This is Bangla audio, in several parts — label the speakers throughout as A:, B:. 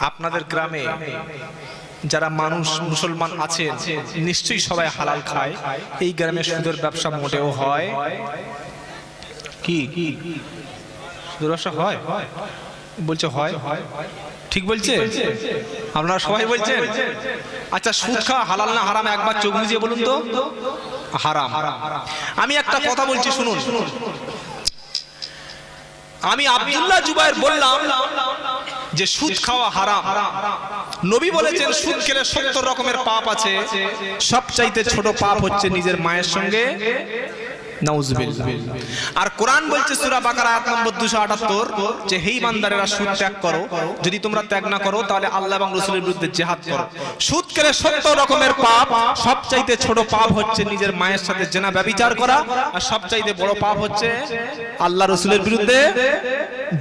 A: আপনাদের গ্রামে যারা মানুষ, মুসলমান আছেন, নিশ্চয়ই সবাই হালাল খায়। এই গ্রামে সুদের ব্যবসা মোটেও হয়। কি? সুদের ব্যবসা হয়? বলছে হয়। ঠিক বলছে? আপনারা সবাই বলছেন? আচ্ছা খাওয়া হালাল না হারাম একবার চোখ বুঝিয়ে বলুন তো। হারাম। আমি একটা কথা বলছি, শুনুন। আমি আব্দুল্লাহ জুবাইর বললাম যে সুদ খাওয়া হারাম নবী বলেছেন, সুদ খেলে সত্তর রকমের পাপ আছে সবচাইতে ছোট পাপ হচ্ছে নিজের মায়ের সঙ্গে। আর কোরআন বলছে সূরা বাকারা আয়াত নম্বর 278 যে হে ইমানদারেরা সুদ ত্যাগ করো যদি তোমরা ত্যাগ না করো তাহলে আল্লাহ এবং রাসূলের বিরুদ্ধে জিহাদ করো। সুদ খেলে 70 রকমের পাপ সবচাইতে ছোট পাপ হচ্ছে নিজের মায়ের সাথে জেনা ব্যভিচার করা আর সবচাইতে বড় পাপ হচ্ছে আল্লাহ রাসূলের বিরুদ্ধে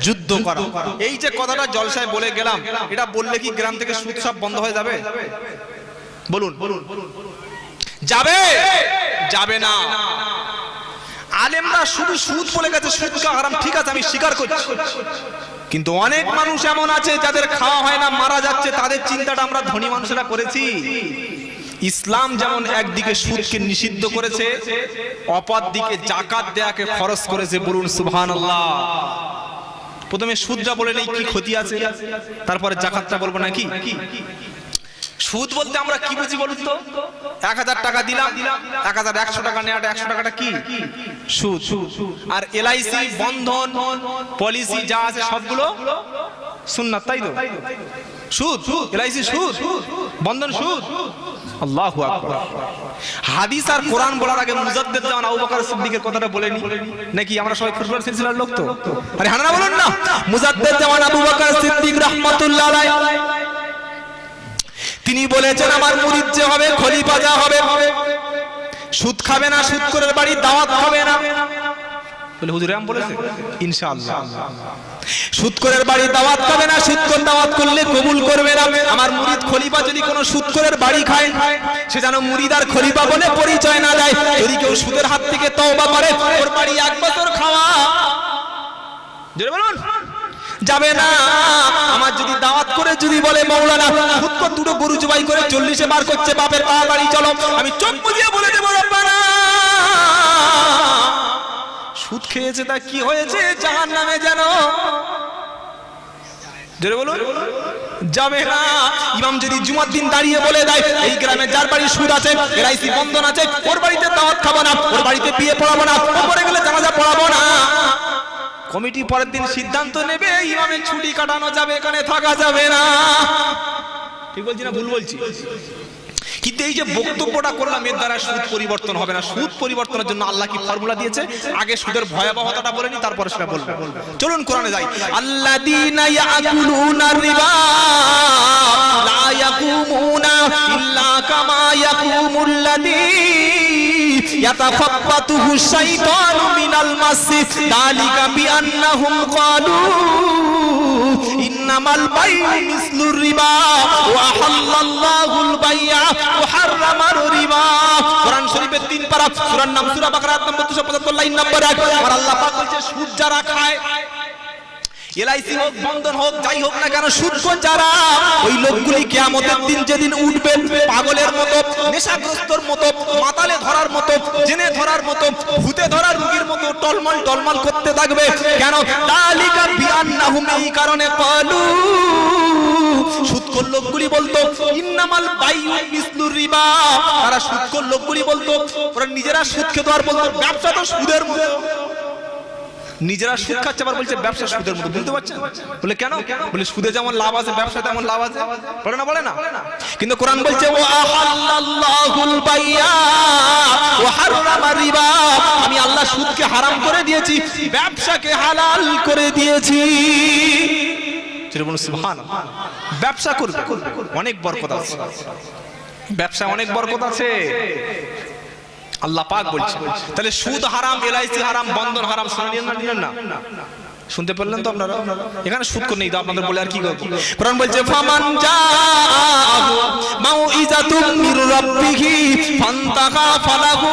A: যুদ্ধ করা। এই যে কথাটা জলসায় বলে গেলাম এটা বললে কি গ্রাম থেকে সুদ সব বন্ধ হয়ে যাবে? বলুন। যাবে? যাবে না। আলেমরা শুধু সুদ বলে গেছে, সুদ খাওয়া হারাম, ঠিক আছে, আমি স্বীকার করছি। কিন্তু অনেক মানুষ এমন আছে যাদের খাওয়া হয় না, মারা যাচ্ছে, তাদের চিন্তাটা আমরা ধনী মানুষেরা করেছি। ইসলাম যেমন একদিকে সুদকে নিষিদ্ধ করেছে অপর দিকে জাকাত দেয়াকে ফরজ করেছে, বলুন সুবহানাল্লাহ। প্রথমে সুদটা বলে নেই, কি ক্ষতি আছে? তারপরে জাকাতটা বলব নাকি? সুদ বলতে আমরা কি বুঝি বলুন তো? এক হাজার টাকা দিলাম, এক হাজার একশো টাকা নেওয়াটা একশো টাকাটা কি? সুদ। আর এলআইসি, বন্ধন, পলিসি যা আছে সবগুলো সুন্নাত, তাই তো? সুদ, এলআইসি সুদ, বন্ধন সুদ। আল্লাহু আকবার। হাদিস আর কোরআন বলার আগে মুজাদ্দেদ জামান আবু বকর সিদ্দিকের কথাটা বলেনি? নাকি আমরা সবাই ফুটবল সিলসিলার লোক তো? আরে হানা বলুন না। মুজাদ্দেদ জামান আবু বকর সিদ্দিক রাহমাতুল্লাহ আলাইহি। তিনি বলেছেন, আমার মুরিদ যে হবে, খলিফা যা হবে সুদ খাবে না, সুদ করে বাড়ি দাওয়াত খাবে না। ইনশাআল্লাহ। দাওয়াত না দাওয়াত করলে আমার খলিফা যদি কোনো বাড়ি খায়, সে যেন খলিফা বলে পরিচয় না যদি কেউ সুদের হাত থেকে ওর বাড়ি খাওয়া। যাবে না। আমার যদি দাওয়াত করে যদি বলে, মৌলানা খুদ দুটো গরু জবাই করে চল্লিশে বার করছে, বাপের পা বাড়ি, চলো। আমি চোখ বুঝিয়ে বলে দেবো সুদ খেয়েছে তা কি হয়েছে জাহান নামে যেন যাবে না। যদি জুমার দিন দাঁড়িয়ে বলে গ্রামে যার সুদ আছে বন্ধন আছে, ওর বাড়িতে দাওয়াত খাব না, ওর বাড়িতে বিয়ে পড়াবো না, ওপরে গেলে জানাজা পড়াবো না। কমিটি পরের দিন সিদ্ধান্ত নেবে, ইমামের ছুটি কাটানো যাবে, এখানে থাকা যাবে না। ঠিক বলছি না ভুল বলছি? কিন্তু এই যে বক্তব্যটা করলাম, এর দ্বারা সুদ পরিবর্তন হবে না। সুদ পরিবর্তনের জন্য আল্লাহ কি ফর্মুলা দিয়েছে? আগে সুদের ভয়াবহতাটা বলে নি, তারপরে সেটা বলব। চলুন কোরআনে যাই। আল্লাযীনা ইয়াকুলুনা রিবা ইয়াতাখাফফাতুহু শাইতানু মিনাল মাসজিদ দালিকা বিআন্নাহুম ক্বালু, ইন্নামাল বাইউ মিসলুর রিবা, ওয়া হাল্লাল্লাহুল বাইআ ওয়া হারামার রিবা। কোরআন শরীফের তিন পারা, সূরার নাম সূরা বাকরা নম্বর 275 লাইন নম্বর 1 আর আল্লাহ পাক বলছে খায় এলআইসি হোক, বন্ধন হোক, যাই হোক না কেন সুদকর যারা ওই লোকগুলি কিয়ামতের দিন যেদিন উঠবে, পাগলের মতো, নেশাগ্রস্তর মতো, মাতালে ধরার মতো, জেনে ধরার মতো, ভূতে ধরার রোগীর মতো টলমল টলমল করতে থাকবে। কেন? তালিকা বিআন্নাহুম, এই কারণে পালু সুদকর লোকগুলি বলতো, ইন্নামাল বাইউ মিসলুর রিবা। তারা সুদকর লোকগুলি বলতো, ওরা নিজেরা সুদ খেতো আর বলতো, ব্যবসা তো সুদের মতো। নিজেরা সুদ খাচ্ছে আবার বলছে ব্যবসা সুদের মতো বুঝতে পারছেন? বলে কেন? বলে সুদে যেমন লাভ আছে ব্যবসা তেমন লাভ আছে। বলে না বলে না। কিন্তু কোরআন বলছে ও আহাল্লাল্লাহুল বাইয়া ও হারামা রিবা। আমি আল্লাহ সুদকে হারাম করে দিয়েছি ব্যবসাকে হালাল করে দিয়েছি। ব্যবসা করবে। অনেক বরকত আছে। ব্যবসা অনেক বরকত আছে। আল্লাহ পাক বলছে। তাহলে সুদ হারাম এলআইসি হারাম বন্ধন হারাম শুনে নিলেন না নিলেন না শুনতে পারলেন তো আপনারা? এখানে সুদ করে নেই তো আপনাদের বলে আর কি করব কোরআন বলছে ফামান জাআহু মাউইজাতুম মির রব্বিহি ফান্তাকা ফালাহু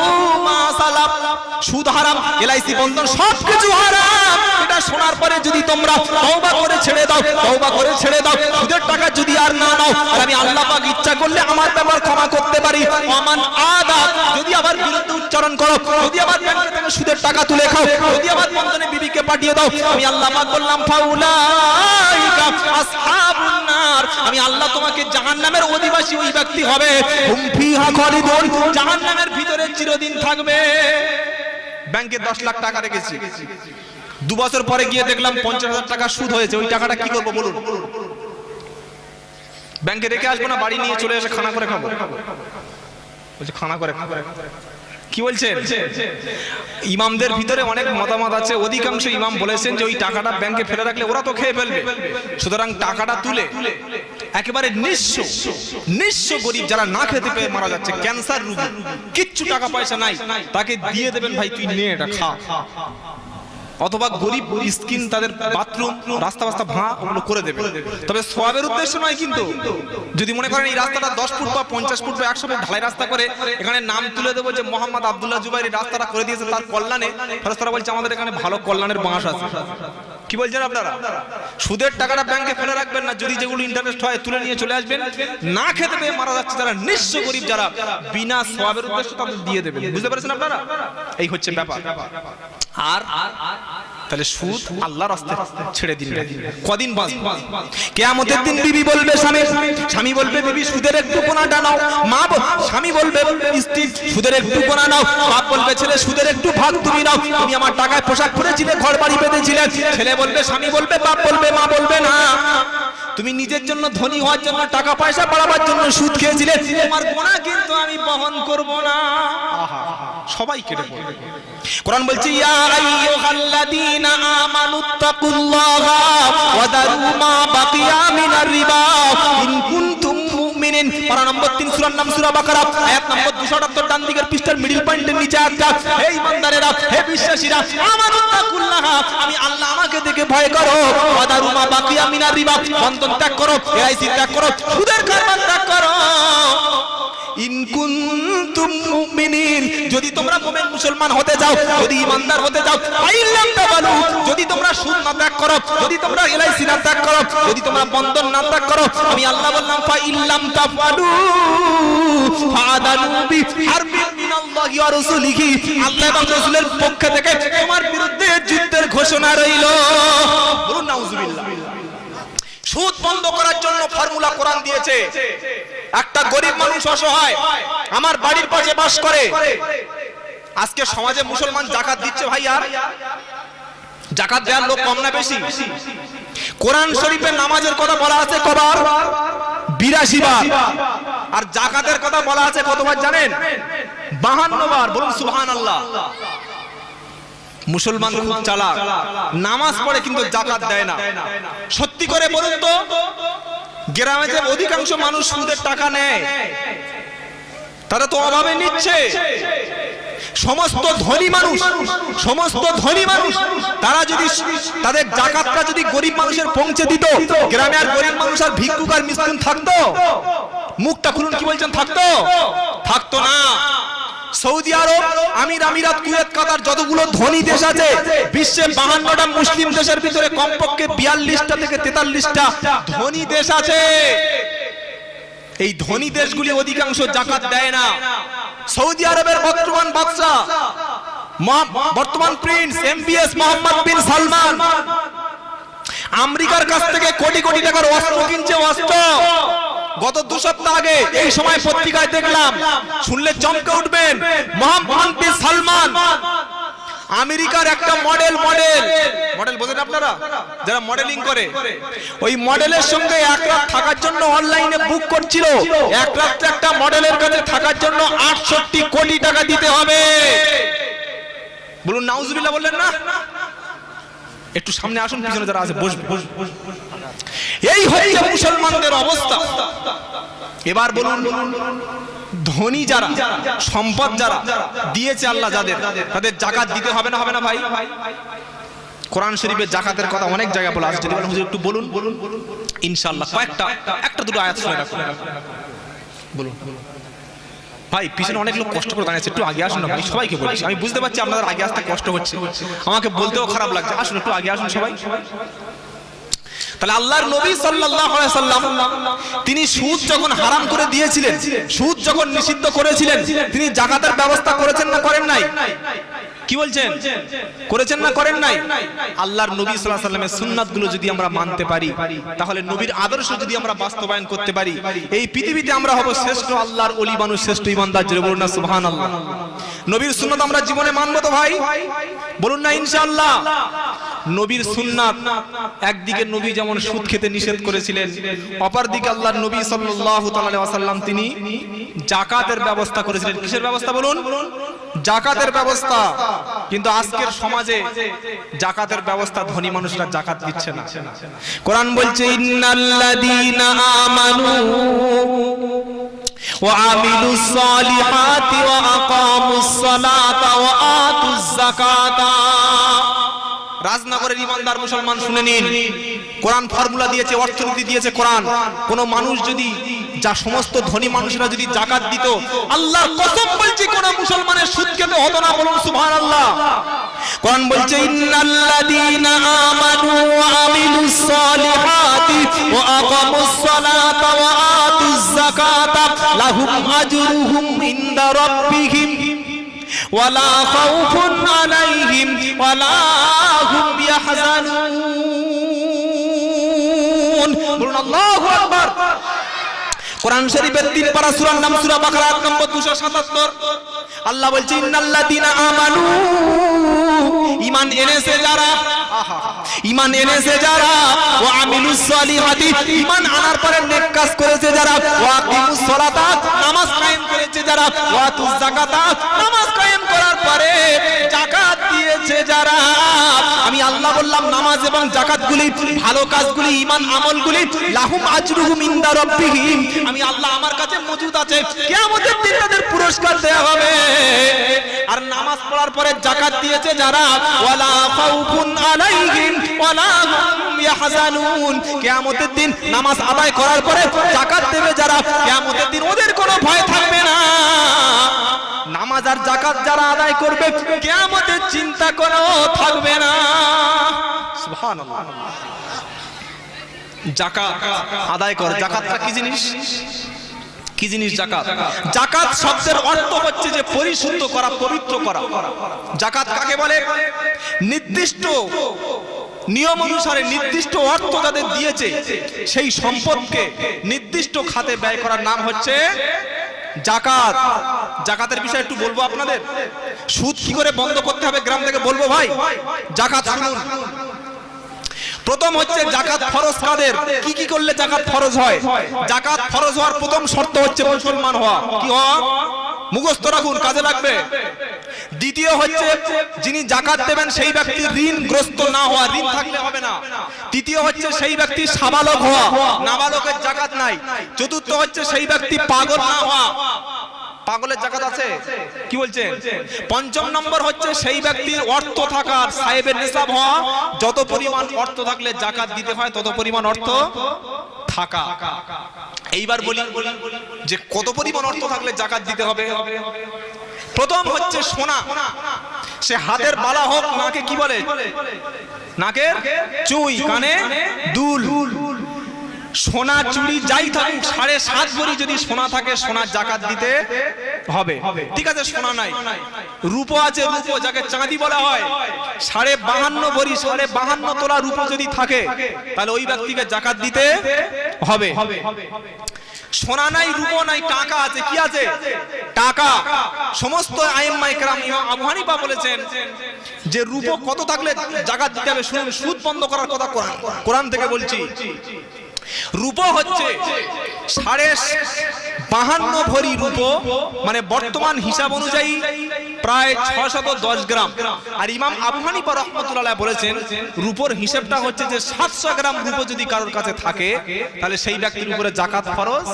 A: সুদ হারাম, এলআইসি বন্ধন, সবকিছু হারাম। এটা শোনার পরে যদি তোমরা তওবা করে ছেড়ে দাও, তওবা করে ছেড়ে দাও, সুদের টাকা যদি আর না নাও, আর আমি আল্লাহ পাক ইচ্ছা করলে আমার ব্যাপার ক্ষমা করতে পারি। আমান আদা, যদি আবার বিরুদ্ধে উচ্চারণ করো, যদি আবার ব্যাংকে থেকে সুদের টাকা তুলে খাও, যদি আবার বন্ধনে বিবিকে পাঠিয়ে দাও, আমি আল্লাহ পাক বললাম, ফাউলাইকা আসহাবুন নার। আমি আল্লাহ তোমাকে জাহান্নামের অধিবাসী ওই ব্যক্তি হবে। হুম ফিহা খালিদুন, জাহান্নামের ভিতরে চিরদিন থাকবে। ব্যাংকে দশ লাখ টাকা রেখেছি। দু বছর পরে গিয়ে দেখলাম পঞ্চাশ হাজার টাকা সুদ হয়েছে। ওই টাকাটা কি করব বলুন? ব্যাংকে রেখে আসব না, বাড়ি নিয়ে চলে এসে খানা করে খাব। বলছে, খানা করে কি বলছেন? ইমামদের ভিতরে অনেক মতামত আছে। অধিকাংশ ইমাম বলেছেন যে, ওই টাকাটা ব্যাংকে ফেলে রাখলে ওরা তো খেয়ে ফেলবে। সুতরাং টাকাটা তুলে একেবারে নিঃস্ব নিঃস্ব গরিব যারা না খেতে পেয়ে মারা যাচ্ছে, ক্যান্সার রোগী, কিচ্ছু টাকা পয়সা নাই, তাকে দিয়ে দেবেন ভাই, তুই নে এটা, খা। অথবা গরিব স্কিন তাদের বাথরুম, রাস্তা রাস্তা ভাঁ ওগুলো করে দেবে। তবে সবের উদ্দেশ্য নয় কিন্তু, যদি মনে করেন এই রাস্তাটা দশ ফুট বা পঞ্চাশ ফুট বা একশো ফুট ঢালাই রাস্তা করে, এখানে নাম তুলে দেবো যে মোহাম্মদ আবদুল্লাহ জুবাইর রাস্তাটা করে দিয়েছে তার কল্যাণে ফেরস্তারা বলছে আমাদের এখানে ভালো কল্যাণের বাঁশ আছে। কি বলছেন আপনারা? সুদের টাকাটা ব্যাংকে ফেলে রাখবেন না, যদি যেগুলো ইন্টারেস্ট হয় তুলে নিয়ে চলে আসবেন। না খেতে পেয়ে মারা যাচ্ছে তারা নিঃস্ব গরিব, যারা বিনা সবের উদ্দেশ্য তাদের দিয়ে দেবেন। বুঝতে পারছেন আপনারা? এই হচ্ছে ব্যাপার। আর তাহলে সুদ আল্লাহর রাস্তায় ছেড়ে দিন কদিন বাঁচবে? কেয়ামতের দিন বিবি বলবে স্বামী স্বামী বলবে বিবি সুদের একটু কোনাটা নাও। মা বল- স্বামী বলবে স্ত্রী সুদের একটু কোনা নাও। বাপ বলবে ছেলে সুদের একটু ভাগ তুমি নাও। তুমি আমার টাকায় পোশাক পরেছিলে ঘর বাড়ি পেতেছিলে ছেলে বলবে স্বামী বলবে বাপ বলবে মা বলবে না। তুমি নিজের জন্য ধনী হওয়ার জন্য টাকা পয়সা বাড়াবার জন্য সুদ খেয়েছিলে। তোমার গোনা কিন্তু আমি বহন করব না। সবাই কেটে পড়বে। কোরআন বলছে, ইয়া আইয়ুহাল্লাযীনা আমানুত্তাকুল্লাহা ওয়া দারু মা বাকিয়া মিনার রিবা ইন কুনতুম মুমিনিন। পারা নম্বর 3 সূরার নাম সূরা বাকারা, আয়াত নম্বর 278 ডান দিকের পৃষ্ঠার মিডল পয়েন্টের নিচে আয়াতটা হে ইমানদারেরা হে বিশ্বাসীরা আমানুত্তাকুল্লাহা আমি আল্লাহ আমাকে দেখে ভয় করো। ওয়া দারু মা বাকিয়া মিনার রিবা, বন্ধন ত্যাগ করো, এআইসি ত্যাগ করো, সুদের কারবার ত্যাগ করো। ইন তোমরা মুমিন মুসলমান হতে যাও, যদি ইমানদার হতে যাও, ফাইল্লাম তাবালু যদি তোমরা সুদ না ত্যাগ করো, যদি তোমরা এলআইসি না ত্যাগ করো, যদি তোমরা বন্ধন না ত্যাগ করো, আমি আল্লাহ বললাম, ফাইল্লাম তাফালু ফাদানু বিহারবিন মিনাল্লাহি ওয়া রাসূলিহি। আল্লাহ এবং রাসূলের পক্ষ থেকে তোমার বিরুদ্ধে যুদ্ধের ঘোষণা রইল। বলুন, নাউজুবিল্লাহ। সুদ বন্ধ করার জন্য ফর্মুলা কোরআন দিয়েছে। একটা গরিব মানুষ অসহায়, আমার বাড়ির পাশে বাস করে। আজকে সমাজে মুসলমান জাকাত দিচ্ছে ভাই আর? জাকাত দেওয়ার লোক কম না বেশি? কোরআন শরীফের নামাজের কথা বলা আছে কবার? বিরাশি বার। আর জাকাতের কথা বলা আছে কতবার জানেন? বাহান্ন বার। বলুন সুহান আল্লাহ মুসলমান খুব চালাক। নামাজ পড়ে কিন্তু জাকাত দেয় না। সত্যি করে বলুন তো, গ্রামে যে অধিকাংশ মানুষ সুদের টাকা নেয়, তারা তো অভাবে নিচ্ছে। সমস্ত ধনী মানুষ, সমস্ত ধনী মানুষ, তারা যদি তাদের জাকাতটা যদি গরিব মানুষের পৌঁছে দিত, গ্রামে আর গরিব মানুষ আর ভিক্ষুক আর মিসকিন থাকতো, মুখটা খুলুন, কি বলছেন, থাকতো? থাকতো না। সৌদি আরব, আমির, আমিরাত, কুয়েত, কাতার, যতগুলো ধনী দেশ আছে বিশ্বে বাহান্নটা মুসলিম দেশের ভিতরে কমপক্ষে বিয়াল্লিশটা থেকে তেতাল্লিশটা ধনী দেশ আছে। এই ধনী দেশগুলি অধিকাংশ জাকাত দেয় না। সৌদি আরবের বর্তমান বাদশাহ বর্তমান প্রিন্স এমবিএস মোহাম্মদ বিন সালমান। আমেরিকার কাছ থেকে কোটি কোটি টাকার অস্ত্র কিনছে অস্ত্র। গত দু সপ্তাহ আগে এই সময় পত্রিকায় দেখলাম, শুনলে চমকে উঠবেন, মোহাম্মদ বিন সালমান। আমেরিকার একটা মডেল মডেল মডেল বোঝেন আপনারা? যারা মডেলিং করে। ওই মডেলের সঙ্গে এক রাত থাকার জন্য অনলাইনে বুক করছিল। এক রাত একটা মডেলের কাছে থাকার জন্য আটষট্টি কোটি টাকা দিতে হবে। বলুন নাউজুবিল্লাহ বললেন না? একটু সামনে আসুন পিছনে যারা আছে বসবে। এই হচ্ছে মুসলমানদের অবস্থা। এবার বলুন ধনী যারা সম্পদ যারা দিয়েছে আল্লাহ যাদের। তাদের জাকাত দিতে হবে না হবে না ভাই? কোরআন শরীফের জাকাতের কথা অনেক জায়গায় বলা আছে। যদি বলেন, হুজুর একটু বলুন। ইনশাআল্লাহ। কয়েকটা একটা দুটো আয়াত শুনে রাখুন বলুন। ভাই পিছনে অনেক লোক কষ্ট করে দাঁড়িয়েছে। একটু আগে আসুন না ভাই সবাইকে বলছি। আমি বুঝতে পারছি আপনাদের আগে আসতে কষ্ট হচ্ছে। আমাকে বলতেও খারাপ লাগছে। আসুন একটু আগে আসুন সবাই। তাহলে আল্লাহর নবী সাল্লাম, তিনি সুদ যখন হারাম করে দিয়েছিলেন, সুদ যখন নিষিদ্ধ করেছিলেন, তিনি জাকাতের ব্যবস্থা করেছেন না করেন নাই? কি বলছেন? করেছেন না করেন নাই? আল্লাহর নবী সাল্লামের সুন্নাতগুলো যদি আমরা মানতে পারি, তাহলে নবীর আদর্শ যদি আমরা বাস্তবায়ন করতে পারি, এই পৃথিবীতে আমরা হব শ্রেষ্ঠ আল্লাহর ওলি মানুষ, শ্রেষ্ঠ ইমানদার, জোরে বলুন না, সুবহানাল্লাহ। নবীর সুন্নাত আমরা জীবনে মানবো তো ভাই? বলুন না, ইনশাআল্লাহ। নবীর সুন্নাত একদিকে নবী যেমন সুদ খেতে নিষেধ করেছিলেন অপরদিকে আল্লাহর নবী সাল্লাল্লাহু তাআলা আলাইহি ওয়াসাল্লাম তিনি জাকাতের ব্যবস্থা করেছিলেন কিসের ব্যবস্থা বলুন জাকাতের ব্যবস্থা কিন্তু আজকের সমাজে জাকাতের ব্যবস্থা ধনী মানুষরা জাকাত দিচ্ছে না কোরআন বলছে ইন্নাল্লাযীনা আমানু وعملوا الصالحات وأقاموا الصلاة وآتوا الزكاة রাজনগরের ইমানদার মুসলমান শুনে নিন। কোরআন ফর্মুলা দিয়েছে, অর্থনীতি দিয়েছে কোরআন। কোন মানুষ যদি, যা সমস্ত ধনী মানুষরা যদি জাকাত দিত, আল্লাহর কসম বলছি, কোন মুসলমানের সুদ খেতে হতো না, বলুন সুবহানাল্লাহ। কোরআন বলছে, ইন্নাল্লাযীনা আমানু ওয়া আমিলুস সালিহাতি ওয়া আকামুস সালাতা ওয়া আতুজ লাহুম আজরুহুম ইনদা রাব্বিহিম। ওয়ালা খাউফুন আলাইহিম ওয়ালা হুম ইয়াহজানুন। বলুন আল্লাহু আকবার। কোরআন শরীফের তিন পারা সূরার নাম সূরা বাকারা আয়াত নম্বর 277 আল্লাহ বলছে, ইন্নাল্লাযীনা আমানু। ঈমান এনেছে যারা? ঈমান এনেছে যারা? আমিলুস ঈমান আনার পরে নেক কাজ করেছে যারা? সালাতা। নামাজ কায়েম করেছে যারা? নামাজ কায়েম করার পরে দিয়েছে যারা? আমি আল্লাহ বললাম, নামাজ এবং যাকাতগুলি, ভালো কাজগুলি, ঈমান আমলগুলি, লাহুম আজরুহুম ইনদা রাব্বিহিম আমি আল্লাহ আমার কাছে মজুদ আছে। কিয়ামতের দিন তাদের পুরস্কার দেয়া হবে। আর নামাজ পড়ার পরে যাকাত দিয়েছে যারা? ওয়ালা খাউফুন আলাইহিম, ওয়ালা হুম ইয়াহজানুন। কিয়ামতের দিন নামাজ আদায় করার পরে জাকাত দেবে যারা? কিয়ামতের দিন ওদের কোনো ভয় থাকবে না। নামাজ আর যাকাত যারা আদায় করবে, কিয়ামতের চিন্তা কোনো থাকবে না। সুবহানাল্লাহ। জাকাত আদায় কর। জাকাতটা কি জিনিস? কি জিনিস জাকাত জাকাত শব্দের অর্থ হচ্ছে যে পরিশুদ্ধ করা, পবিত্র করা। জাকাত কাকে বলে? নির্দিষ্ট নিয়ম অনুসারে নির্দিষ্ট অর্থ তাদের দিয়েছে, সেই সম্পদকে নির্দিষ্ট খাতে ব্যয় করার নাম হচ্ছে জাকাত। জাকাতের বিষয়ে একটু বলব আপনাদের। সুদ কি করে বন্ধ করতে হবে গ্রাম থেকে বলব ভাই? জাকাত শুনুন। প্রথম হচ্ছে জাকাত ফরজ কাদের? কি কি করলে জাকাত ফরজ হয়? জাকাত ফরজ হওয়ার প্রথম শর্ত হচ্ছে মুসলমান হওয়া। কি হওয়া? মুখস্থ রাখুন, কাজে লাগবে। দ্বিতীয় হচ্ছে, যিনি জাকাত দেবেন সেই ব্যক্তি ঋণগ্রস্ত না হওয়া, ঋণ থাকলে হবে না। তৃতীয় হচ্ছে, সেই ব্যক্তি সাবালক হওয়া, নাবালকের জাকাত নাই। চতুর্থ হচ্ছে, সেই ব্যক্তি পাগল না হওয়া। পাগলের জাকাত আছে? কি বলছেন পঞ্চম নম্বর হচ্ছে, সেই ব্যক্তির অর্থ থাকার, সাহেবের নিসাব হওয়া। যত পরিমাণ অর্থ থাকলে জাকাত দিতে হয়, তত পরিমাণ অর্থ থাকা। এইবার বলি যে, কত পরিমাণ অর্থ থাকলে জাকাত দিতে হবে? প্রথম হচ্ছে সোনা। সে হাতের বালা হোক নাকে কি বলে? নাকের চুই কানে দুল। সোনা চুরি যাই থাকুক সাড়ে সাত ভরি যদি সোনা থাকে সোনার জাকাত দিতে হবে। ঠিক আছে সোনা নাই। রূপো আছে রূপো যাকে চাঁদি বলা হয় সাড়ে বাহান্ন ভরি সাড়ে বাহান্ন তোলা রূপো যদি থাকে তাহলে ওই ব্যক্তিকে জাকাত দিতে হবে। সোনা নাই রূপ নাই টাকা আছে কি আছে? টাকা সমস্ত আইএমআই ক্রাম ইমাম বলেছেন যে রূপ কত থাকলে জাগাত দিতে হবে? শুনুন সুদ বন্ধ করার কথা কোরআন। থেকে বলছি। রূপো হচ্ছে সাড়ে বাহান্ন ভরি রূপো মানে বর্তমান হিসাব অনুযায়ী প্রায় ছশত দশ গ্রাম। আর ইমাম আবু হানিফা রহমতুল্লাহ বলেছেন, রূপোর হিসেবটা হচ্ছে যে সাতশো গ্রাম রূপো যদি কারোর কাছে থাকে, তাহলে সেই ব্যক্তির উপরে জাকাত ফরজ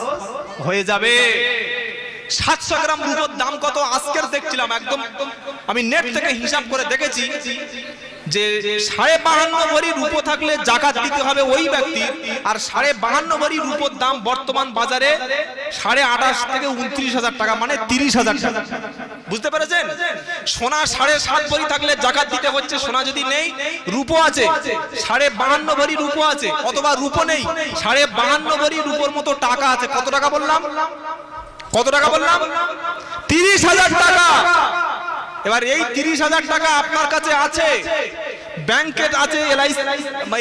A: হয়ে যাবে। সাতশো গ্রাম রূপোর দাম কত? আজকের দেখছিলাম, একদম আমি নেট থেকে হিসাব করে দেখেছি। যে সাড়ে বাহান্ন ভরি রূপো থাকলে জাকাত দিতে হবে ওই ব্যক্তি, আর সাড়ে বাহান্ন ভরি রূপোর দাম বর্তমান বাজারে সাড়ে আঠাশ থেকে উনত্রিশ হাজার টাকা মানে তিরিশ হাজার টাকা। বুঝতে পেরেছেন? সোনা সাড়ে সাত ভরি থাকলে জাকাত দিতে হচ্ছে, সোনা যদি নেই, রূপো আছে। সাড়ে বাহান্ন ভরি রূপো আছে, অথবা রূপো নেই, সাড়ে বাহান্ন ভরি রূপোর মতো টাকা আছে। কত টাকা বললাম? কত টাকা বললাম? তিরিশ হাজার টাকা। এবার এই তিরিশ হাজার টাকা আপনার কাছে আছে। ব্যাংকে আছে এলআইসি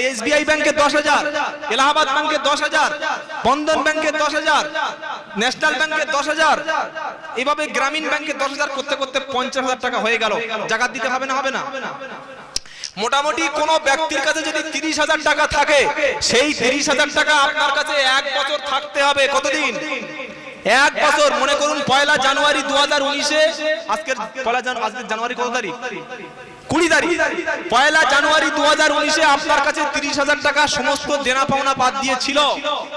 A: এসবিআই ব্যাংকে দশ হাজার এলাহাবাদ ব্যাংকে দশ হাজার বন্ধন ব্যাংকে দশ হাজার ন্যাশনাল ব্যাংকে দশ হাজার। এইভাবে গ্রামীণ ব্যাংকে দশ হাজার করতে করতে পঞ্চাশ হাজার টাকা হয়ে গেল। জাকাত দিতে হবে না হবে না? মোটামুটি কোন ব্যক্তির কাছে যদি তিরিশ হাজার টাকা থাকে সেই তিরিশ হাজার টাকা আপনার কাছে এক বছর থাকতে হবে। কতদিন? এক বছর মনে করুন পয়লা জানুয়ারি দু হাজার উনিশে। আজকের পয়লা আজকের জানুয়ারি কত তারিখ? কুড়ি তারিখ। পয়লা জানুয়ারি দু হাজার উনিশে আপনার কাছে তিরিশ হাজার টাকা সমস্ত দেনা পাওনা বাদ দিয়েছিল।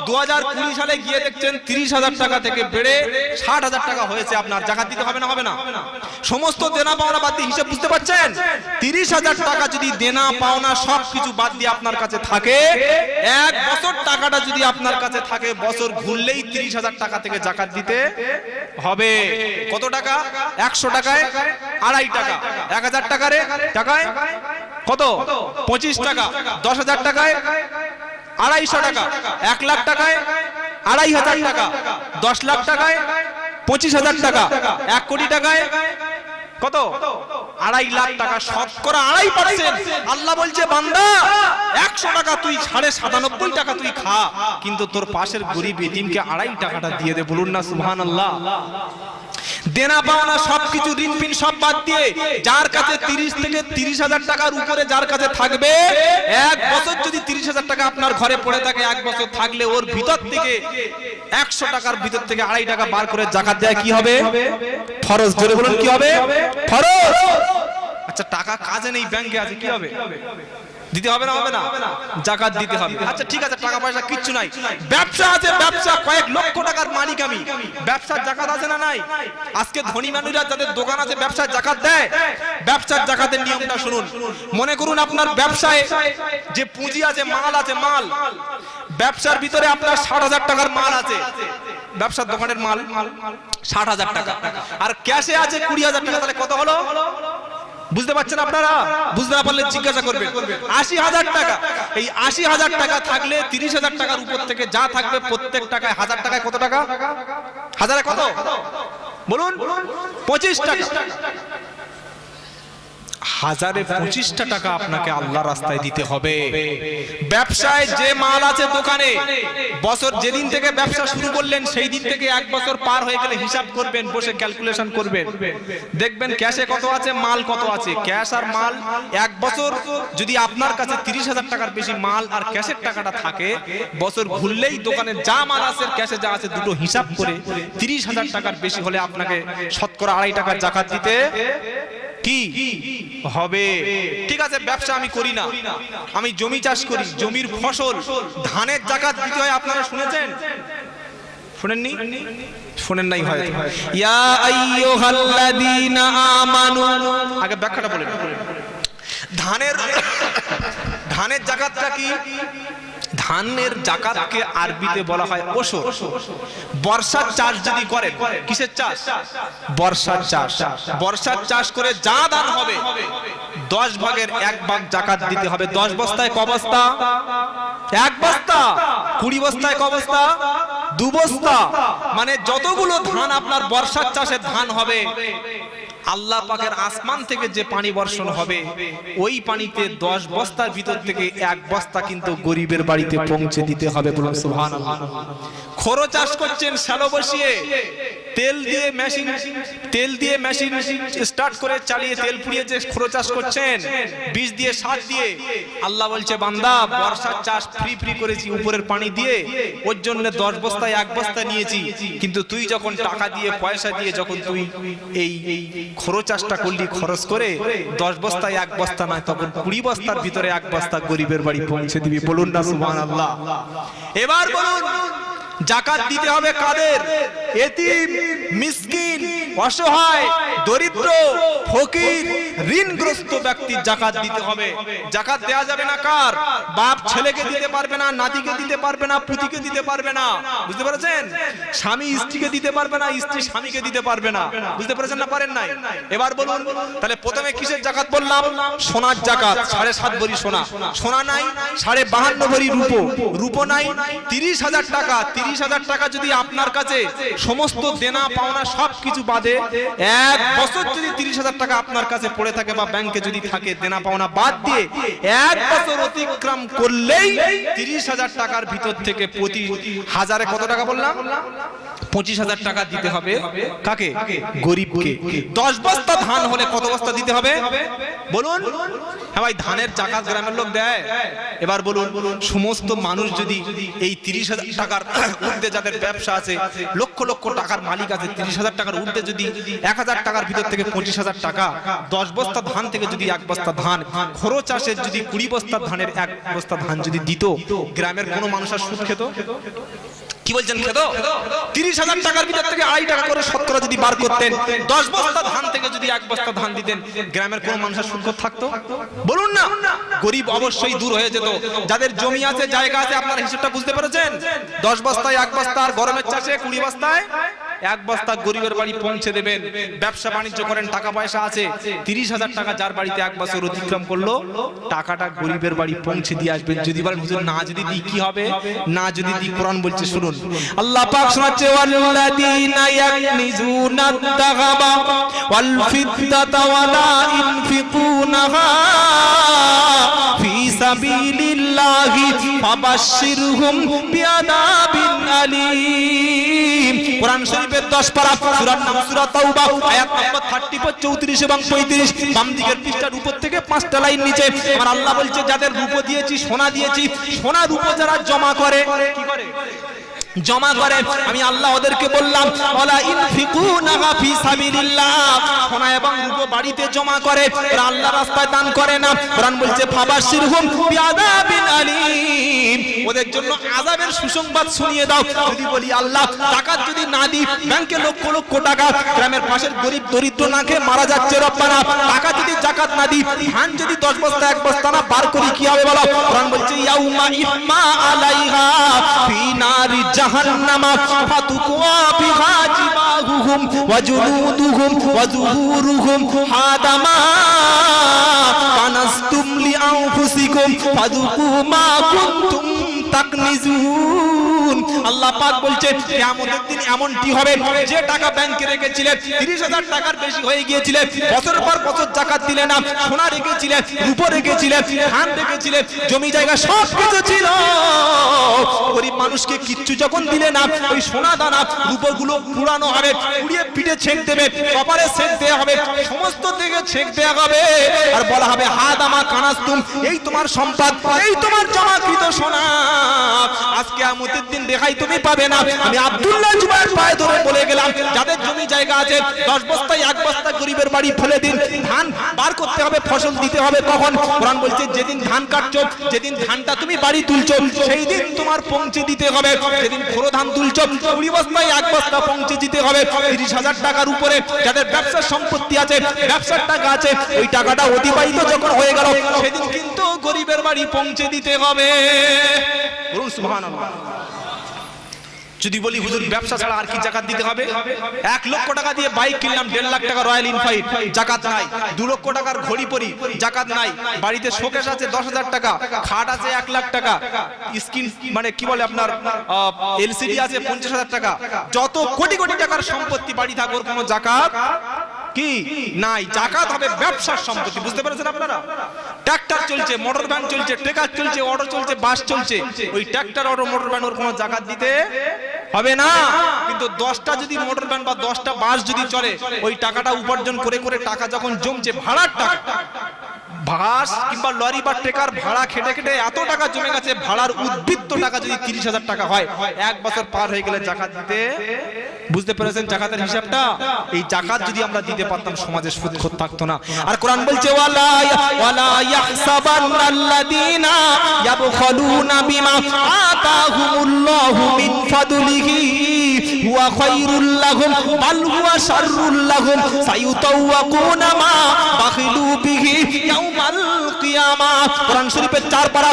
A: দু হাজার কুড়ি সালে গিয়ে দেখছেন তিরিশ হাজার টাকা থেকে বেড়ে ষাট হাজার টাকা হয়েছে আপনার। জাকাত দিতে হবে না হবে না। সমস্ত দেনা পাওনা বাদ দিয়ে হিসেব বুঝতে পারছেন? তিরিশ হাজার টাকা যদি দেনা পাওনা সব কিছু বাদ দিয়ে আপনার কাছে থাকে এক বছর টাকাটা যদি আপনার কাছে থাকে বছর ঘুরলেই তিরিশ হাজার টাকা থেকে জাকাত দিতে হবে। কত টাকা? একশো টাকায় আড়াই টাকা। এক হাজার টাকারে টাকায়? কত? পঁচিশ টাকা। দশ হাজার টাকায়? আড়াইশো টাকা। এক লাখ টাকায়? আড়াই হাজার টাকা। দশ লাখ টাকায়? পঁচিশ হাজার টাকা। এক কোটি টাকায়? কত? আড়াই লাখ টাকা। শতকরা আড়াই পার্সেন্ট। আল্লাহ বলছে, বান্দা, একশো টাকা তুই সাড়ে সাতানব্বই টাকা তুই খা। কিন্তু তোর পাশের গরিব এতিমকে আড়াই টাকাটা দিয়ে দে। বলুন না সুহান আল্লাহ দেনা পাওনা সবকিছু ঋণ পিন সব বাদ দিয়ে যার কাছে তিরিশ থেকে তিরিশ হাজার টাকার উপরে যার কাছে থাকবে, এক বছর যদি তিরিশ হাজার টাকা আপনার ঘরে পড়ে থাকে, এক বছর থাকলে ওর ভিতর থেকে একশো টাকার ভিতর থেকে আড়াই টাকা বার করে জাকাত দেয়, কি হবে? ফরজ, জোরে বলুন, কি হবে? ফরজ! আচ্ছা টাকা কাজে নেই, ব্যাংকে আছে, কি হবে? দিতে হবে না হবে না? জাকাত দিতে হবে। আচ্ছা ঠিক আছে টাকা পয়সা কিচ্ছু নাই। ব্যবসা আছে ব্যবসা কয়েক লক্ষ টাকার মালিক আমি। ব্যবসার জাকাত আছে না নাই? আজকে ধনী মানুষরা যাদের দোকান আছে ব্যবসার জাকাত দেয়। ব্যবসার জাকাতের নিয়মটা শুনুন। মনে করুন আপনার ব্যবসায় যে পুঁজি আছে মাল আছে মাল। ব্যবসার ভিতরে আপনার ষাট হাজার টাকার মাল আছে। ব্যবসার দোকানের মাল ষাট হাজার টাকা। আর ক্যাশে আছে কুড়ি হাজার টাকা তাহলে কত হলো? বুঝতে পারছেন আপনারা? বুঝতে না পারলে জিজ্ঞাসা করবেন। আশি হাজার টাকা। এই আশি হাজার টাকা থাকলে তিরিশ হাজার টাকার উপর থেকে যা থাকবে প্রত্যেক টাকায়, হাজার টাকায় কত টাকা? হাজারে কত? বলুন। পঁচিশ টাকা। হাজারে পঁচিশটা টাকা আপনাকে আল্লাহ রাস্তায় দিতে হবে। ব্যবসায় যে মাল আছে দোকানে, বছর যেদিন থেকে ব্যবসা শুরু করলেন, সেই দিন থেকে এক বছর পার হয়ে গেলে হিসাব করবেন, বসে ক্যালকুলেশন করবেন। দেখবেন ক্যাশে কত আছে, মাল কত আছে। ক্যাশ আর মাল, এক বছর যদি আপনার কাছে তিরিশ হাজার টাকার বেশি মাল আর ক্যাশের টাকাটা থাকে, বছর ঘুরলেই দোকানে যা মাল আছে ক্যাশে যা আছে, দুটো হিসাব করে তিরিশ হাজার টাকার বেশি হলে আপনাকে শতকরা আড়াই টাকার জাকাত দিতে কি হবে? ঠিক আছে ব্যবসা আমি করি না। আমি জমি চাষ করি জমির ফসল ধানের জাকাত দিতে হয় আপনারা শুনেছেন? শুনেননি? শুনেন নাই হয় ইয়া আইয়ুহাল্লাযীনা আমানু। আগে ব্যাখ্যাটা বলেন ধানের ধানের জাকাতটা কি? ধানের জাকাতকে আরবিতে বলা হয় ওসর বর্ষার চাষ যদি করেন, কিসের চাষ? বর্ষার চাষ। বর্ষার চাষ করে যা দান হবে, দশ ভাগের এক ভাগ জাকাত দিতে হবে। দশ বস্তায় ক বস্তা? এক বস্তা। কুড়ি বস্তায় ক বস্তা? দু বস্তা। মানে যতগুলো ধান আপনার বর্ষার চাষে ধান হবে আল্লাহ পাকের আসমান থেকে যে পানি বর্ষণ হবে, ওই পানিতে দশ বস্তার ভিতর থেকে এক বস্তা কিন্তু গরিবের বাড়িতে পৌঁছে দিতে হবে সুহান খরো চাষ করছেন শ্যালো বসিয়ে, তেল দিয়ে মেশিন, তেল দিয়ে মেশিন স্টার্ট করে চালিয়ে তেল পুড়িয়ে যে খরো চাষ করছেন, বীজ দিয়ে, সার দিয়ে, আল্লাহ বলছে, বান্দা, বর্ষার চাষ ফ্রি ফ্রি করেছি, উপরের পানি দিয়ে, ওর জন্য দশ বস্তায় এক বস্তা নিয়েছি, কিন্তু তুই যখন টাকা দিয়ে, পয়সা দিয়ে, যখন তুই এই খরো চাষটা করলি, খরচ করে দশ বস্তায় এক বস্তা নয়, তখন কুড়ি বস্তার ভিতরে এক বস্তা গরিবের বাড়ি পৌঁছে দিবি। বলুন না সুমান আল্লাহ এবার বলুন, জাকাত দিতে হবে কাদের? এতিম, মিসকিন, অসহায় দরিদ্র ফকির ঋণগ্রস্ত ব্যক্তির জাকাত দিতে হবে। জাকাত দেয়া যাবে না কার? বাপ ছেলেকে দিতে পারবে না নাতিকে দিতে পারবে না পুতিকে দিতে পারবে না। বুঝতে পেরেছেন? স্বামী স্ত্রীকে দিতে পারবে না স্ত্রী স্বামীকে দিতে পারবে না। বুঝতে পেরেছেন না পারেন নাই? এবার বলুন তাহলে প্রথমে কিসের জাকাত বললাম? সোনার জাকাত সাড়ে সাত ভরি সোনা। সোনা। নাই সাড়ে বাহান্ন ভরি রূপো। রূপো। নাই তিরিশ হাজার টাকা তিরিশ হাজার টাকা যদি আপনার কাছে সমস্ত দেনা পাওনা সব কিছু বাদে এক বছর যদি তিরিশ হাজার টাকা আপনার কাছে পড়ে থাকে বা ব্যাংকে যদি থাকে দেনা পাওনা বাদ দিয়ে এক বছর অতিক্রম করলেই তিরিশ হাজার টাকার ভিতর থেকে প্রতি হাজারে কত টাকা বললাম? পঁচিশ হাজার টাকা দিতে হবে। কাকে? গরিবকে। দশ বস্তা ধান হলে কত বস্তা দিতে হবে? বলুন। হ্যাঁ ভাই, ধানের জাকাত গ্রামের লোক দেয়। এবার বলুন, সমস্ত মানুষ যদি এই তিরিশ হাজার টাকার ঊর্ধ্বে যাদের ব্যবসা আছে, লক্ষ লক্ষ টাকার মালিক আছে, তিরিশ হাজার টাকার ঊর্ধ্বে যদি এক হাজার টাকার ভিতর থেকে পঁচিশ হাজার টাকা, দশ বস্তা ধান থেকে যদি এক বস্তা ধান, খরো চাষের যদি কুড়ি বস্তা ধানের এক বস্তা ধান যদি দিত, গ্রামের কোনো মানুষ আর সুদ খেত? কি বলছেন খেত? তিরিশ হাজার টাকার ভিতর থেকে আড়াই টাকা করে শতকরা যদি বার করতেন, দশ বস্তা ধান থেকে যদি এক বস্তা ধান দিতেন, গ্রামের কোন মানুষের সুখ থাকতো? বলুন না। গরিব অবশ্যই দূর হয়ে যেত। যাদের জমি আছে, জায়গা আছে, আপনার হিসেবটা বুঝতে পেরেছেন? দশ বস্তায় এক বস্তা আর গরমের চাষে কুড়ি বস্তায় এক বস্তা গরিবের বাড়ি পৌঁছে দেবেন। ব্যবসা বাণিজ্য করেন টাকা পয়সা আছে। তিরিশ হাজার টাকা যার বাড়িতে এক বছর অতিক্রম করল টাকাটা গরিবের বাড়ি পৌঁছে দিয়ে আসবেন। যদি বলেন হুজুর না যদি দিই কি হবে? না যদি দিই কোরআন বলছে শুনুন। আল্লাহ পাক শোনাচ্ছে ওয়াল্লাযীনা ইয়াকনিজুনা আদ-দাহাবা ওয়াল ফিদ্দাতা ওয়ালা ইনফিকুনাহা ফি সাবিলিল্লাহি ফাবাশশিরহুম বিআযাবিন আলীম। কোরআন শরীফের 10 পারা সূরা সূরা তাওবা, আয়াত নম্বর 34 34 এবং 35 বাম দিকের পৃষ্ঠার উপর থেকে পাঁচটা লাইন নিচে। আমার আল্লাহ বলছে, যাদের রূপ দিয়েছি, সোনা দিয়েছি সোনা রূপ যারা জমা করে কি করে। জমা করে। আমি আল্লাহ ওদেরকে বললাম ওয়ালা ইনফিকুনা ফি সাবিলিল্লাহ। সোনা এবং রূপো বাড়িতে জমা করে, ওরা আল্লাহ রাস্তায় দান করে না। কোরআন বলছে ফাবাশিরহুম বিআযাবিন আলীম। ওদের জন্য আযাবের সুসংবাদ শুনিয়ে দাও। যদি বলি, আল্লাহ, টাকা যদি না দিই, ব্যাংকে লক্ষ লক্ষ টাকা। গ্রামের পাশের গরিব দরিদ্র না খেয়ে মারা যাচ্ছে রব্বানা। টাকা যদি জাকাত না দিই, ধান যদি 10 বস্তা, এক বস্তা না, বার করি কি হবে বলো? কোরআন বলছে, ইয়াউমা ইম্মা আলাইহা ফি নারি ফাতুকুয়া বিহা জিবাহুহুম ওয়া জুনুদুহুম ওয়া যুহুরুহুম হাদামা কানাস্তুম লিআনফুসিকুম ফাদুকু মা কুনতুম তাকনিজুন। আল্লাহ পাক বলছে, কিয়ামতের দিন এমনটি হবে, যে টাকা ব্যাংকে রেখেছিলেন 30000 টাকার বেশি হয়ে গিয়েছিল বছর পর বছর জাকাত দিলে না, সোনা রেখেছিলেন, রূপো রেখেছিলেন, ধান রেখেছিলেন, জমি জায়গা সব কিছু ছিল। গরিব মানুষকে কিচ্ছু যখন দিলে না, ওই সোনা দানা, রূপগুলো পুরানো হবে পুড়িয়ে পিঠে ছেক দেবে, কপালে ছেক দেওয়া হবে, সমস্ত দিকে ছেক দেওয়া হবে, আর বলা হবে, হাত আমার কানাস্তুম, এই তোমার সম্পদ, এই তোমার জমাকৃত সোনা। আজকে আমতের দিন দেখাই তুমি পাবে না। আমি আব্দুল্লাহ জুবাইর পায়ে ধরে বলে গেলাম, যাদের জমি জায়গা আছে, দশ বস্তায় এক বস্তা গরিবের বাড়ি ফেলে দিন। ধান বার করতে হবে, ফসল দিতে হবে কখন? কোরআন বলছে, যেদিন ধান কাটছো, যেদিন ধানটা তুমি বাড়ি তুলছো, সেই দিন তোমার পৌঁছে দিতে হবে। যেদিন খোরো ধান তুলছো, কুড়ি বস্তায় এক বস্তা পৌঁছে দিতে হবে। তিরিশ হাজার টাকার উপরে যাদের ব্যবসার সম্পত্তি আছে, ব্যবসার টাকা আছে, ওই টাকাটা অতিবাহিত যখন হয়ে গেল, সেদিন কিন্তু গরিবের বাড়ি পৌঁছে দিতে হবে। সুবহানাল্লাহ। যদি বলি, হুজুর, ব্যবসা ছাড়া আর কি জাকাত দিতে হবে? এক লক্ষ টাকা দিয়ে বাইক কিনলাম, দেড় লাখ টাকা রয়্যাল ইনফাইট জাকাত নাই। দু লক্ষ টাকার ঘড়ি পরি, জাকাত নাই। বাড়িতে শোকেশ আছে, দশ হাজার টাকা, খাট আছে এক লাখ টাকা, স্কিন মানে কি বলে আপনার এলসিডি আছে পঞ্চাশ হাজার টাকা। যত কোটি কোটি টাকার সম্পত্তি বাড়ি থাকবে, ওর কোনো জাকাত কি? নাই। জাকাত হবে ব্যবসার সম্পত্তি, বুঝতে পেরেছেন আপনারা? ট্রাক্টর চলছে মোটর ভ্যান চলছে ট্রেকার চলছে অটো চলছে বাস চলছে। ওই ট্রাক্টর অটো মোটর ভ্যান ওর কোনো জাকাত দিতে হবে না। কিন্তু দশটা যদি মোটর ভ্যান বা দশটা বাস যদি চলে, ওই টাকাটা উপার্জন করে করে টাকা যখন জমছে, ভাড়ার টাকা। বাস কিংবা লরি বা ট্রেকার ভাড়া খেটে খেটে এত টাকা জমে গেছে, ভাড়ার উদ্বৃত্ত টাকা যদি তিরিশ হাজার টাকা হয়, এক বছর পার হয়ে গেলে জাকাত দিতে? বুঝতে পেরেছেন জাকাতের হিসাবটা? এই জাকাত যদি আমরা দিতে পারতাম, সমাজে সুদ খোর থাকতো না। আর কোরআন বলছে ওয়ালা ওয়ালা বিমা আতাহুমুল্লাহু মিন ফাদলিহি, হুয়া খায়রুল লাহুম, বাল হুয়া শাররুল লাহুম মা বাখিলু বিহি يوم القيامة কিয়ামা কোরআন শরীফের চার পারা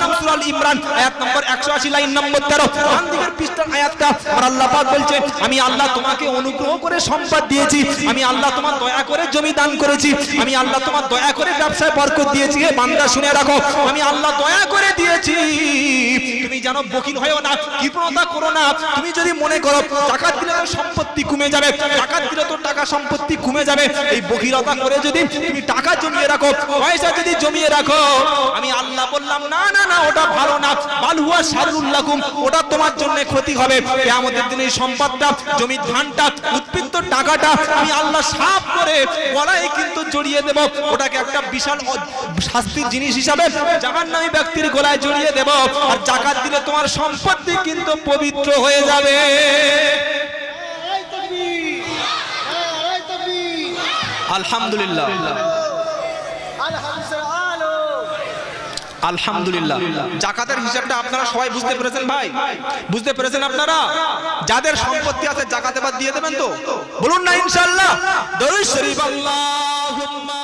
A: নাম সূরা আল ইমরান, আয়াত নম্বর 180 লাইন নম্বর 13 ডান দিকের আয়াতটা আমার আল্লাহ পাক বলছে, আমি আল্লাহ তোমাকে অনুগ্রহ করে সম্পদ দিয়েছি, আমি আল্লাহ তোমার দয়া করে জমি দান করেছি, আমি আল্লাহ তোমার দয়া করে ব্যবসায় বরকত দিয়েছি বান্দা শুনে রাখো, আমি আল্লাহ দয়া করে দিয়েছি। তুমি জানো বকিল না, কৃপণতা করো না, তুমি যদি মনে করো টাকা দিলে তো সম্পত্তি কমে যাবে টাকা দিলে তো টাকা সম্পত্তি কমে যাবে, এই বকিলতা করে যদি তুমি টাকা জমিয়ে রাখো, পয়সা যদি জমিয়ে রাখো। আমি আল্লাহ বললাম না না না ওটা ভালো না। বালহুয়া সারুল্লাকুম ওটা তোমার জন্য ক্ষতি হবে। আমাদের দিনে এই সম্পদটা জমির ধানটা উৎপীড়িত টাকাটা আমি আল্লাহ সাফ করে গলায় কিন্তু জড়িয়ে দেব। ওটাকে একটা বিশাল শাস্তির জিনিস হিসাবে জাহান্নামী ব্যক্তির গলায় জড়িয়ে দেব। আর জাকাত দিলে তোমার সম্পত্তি কিন্তু পবিত্র হয়ে যাবে।
B: তাকবীর।
A: আলহামদুলিল্লাহ। আলহামদুলিল্লাহ। জাকাতের হিসাবটা আপনারা সবাই বুঝতে পেরেছেন ভাই? বুঝতে পেরেছেন আপনারা? যাদের সম্পত্তি আছে, জাকাত বাদ দিয়ে দেবেন তো। বলুন না, ইনশাআল্লাহ। দরুদ শরীফ, আল্লাহুম্মা।